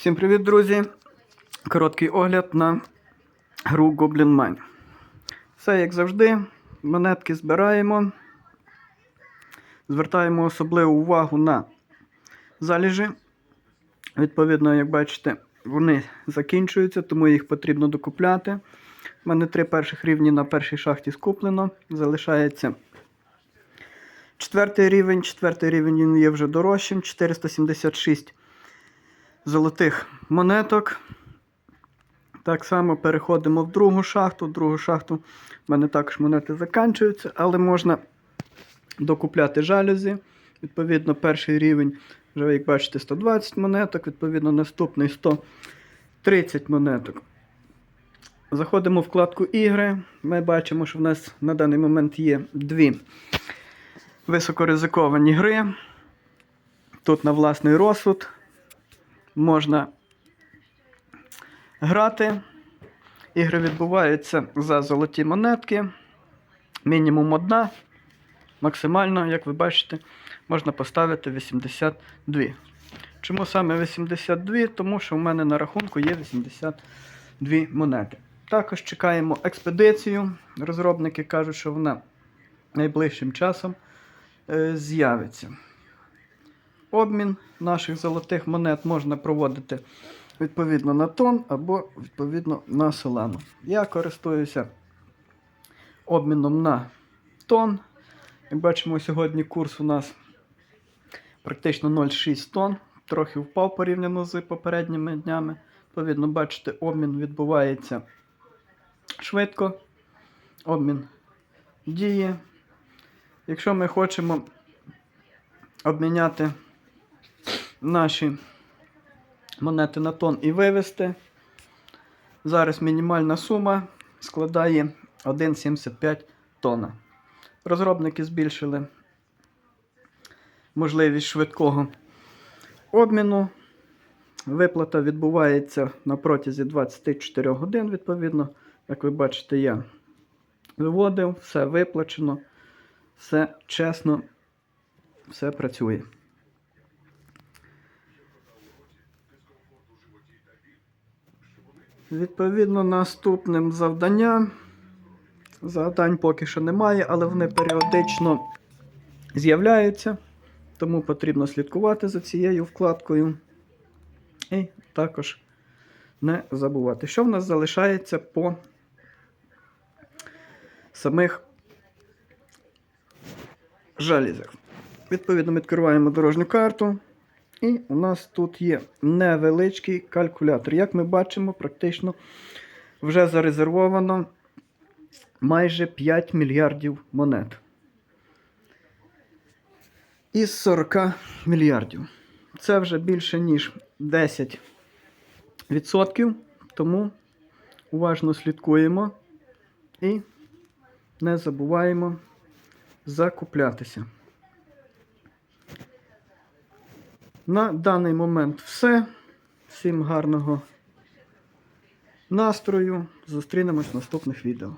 Всім привіт, друзі! Короткий огляд на гру Goblin Mine. Все як завжди, монетки збираємо. Звертаємо особливу увагу на заліжі. Відповідно, як бачите, вони закінчуються, тому їх потрібно докупляти. У мене три перших рівні на першій шахті скуплено. Залишається четвертий рівень. Четвертий рівень він є вже дорожчим. 476 золотих монеток. Так само переходимо в другу шахту. В другу шахту в мене також монети закінчуються, але можна докупляти жалюзі. Відповідно, перший рівень, вже, як бачите, 120 монеток, відповідно, наступний 130 монеток. Заходимо в вкладку ігри. Ми бачимо, що в нас на даний момент є дві високоризиковані гри. Тут на власний розсуд можна грати. Ігри відбуваються за золоті монетки. Мінімум одна. Максимально, як ви бачите, можна поставити 82. Чому саме 82? Тому що в мене на рахунку є 82 монети. Також чекаємо експедицію. Розробники кажуть, що вона найближчим часом е, з'явиться. Обмін наших золотих монет можна проводити відповідно на тон або відповідно на селену. Я користуюся обміном на тон. Як бачимо, сьогодні курс у нас практично 0,6 тонн, трохи впав порівняно з попередніми днями. Відповідно, бачите, обмін відбувається швидко. Обмін діє. Якщо ми хочемо обміняти наші монети на тон і вивести, зараз мінімальна сума складає 1,75 тонна. Розробники збільшили можливість швидкого обміну. Виплата відбувається на протязі 24 годин, відповідно. Як ви бачите, я виводив, все виплачено, все чесно, все працює. Відповідно, наступним завданням. Завдань поки що немає, але вони періодично з'являються. Тому потрібно слідкувати за цією вкладкою. І також не забувати. Що в нас залишається по самих жалізях? Відповідно, відкриваємо дорожню карту. І у нас тут є невеличкий калькулятор. Як ми бачимо, практично вже зарезервовано майже 5 мільярдів монет. Із 40 мільярдів. Це вже більше, ніж 10%. Тому уважно слідкуємо і не забуваємо закуплятися. На даний момент все. Всім гарного настрою. Зустрінемось в наступних відео.